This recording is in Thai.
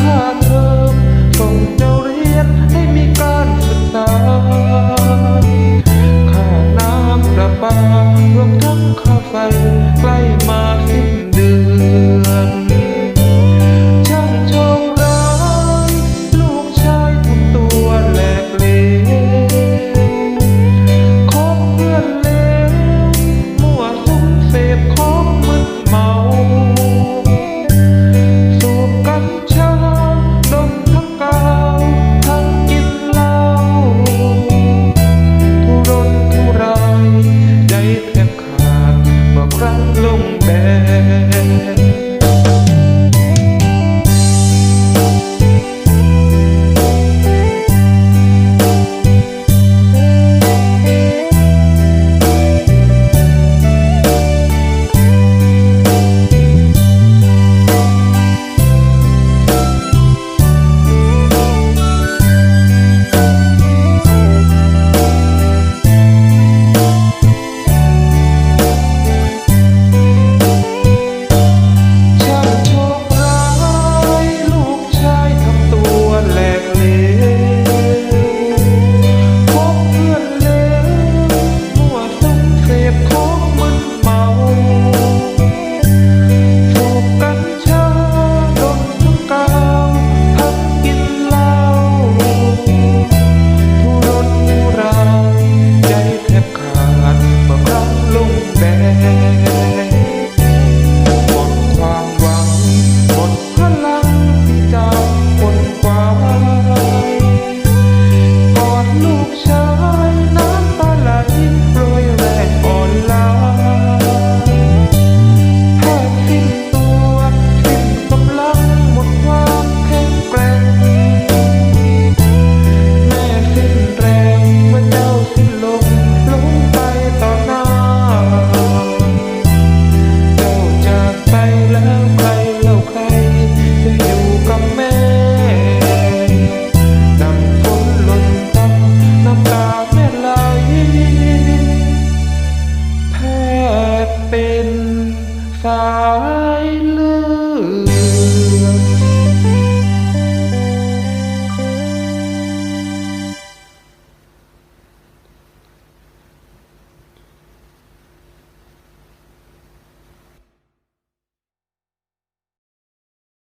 ค่าเทอมต้องจะเรียนให้มีการศึกษาค่าน้ำระปารวมทั้งค่าไฟใกล้ sky.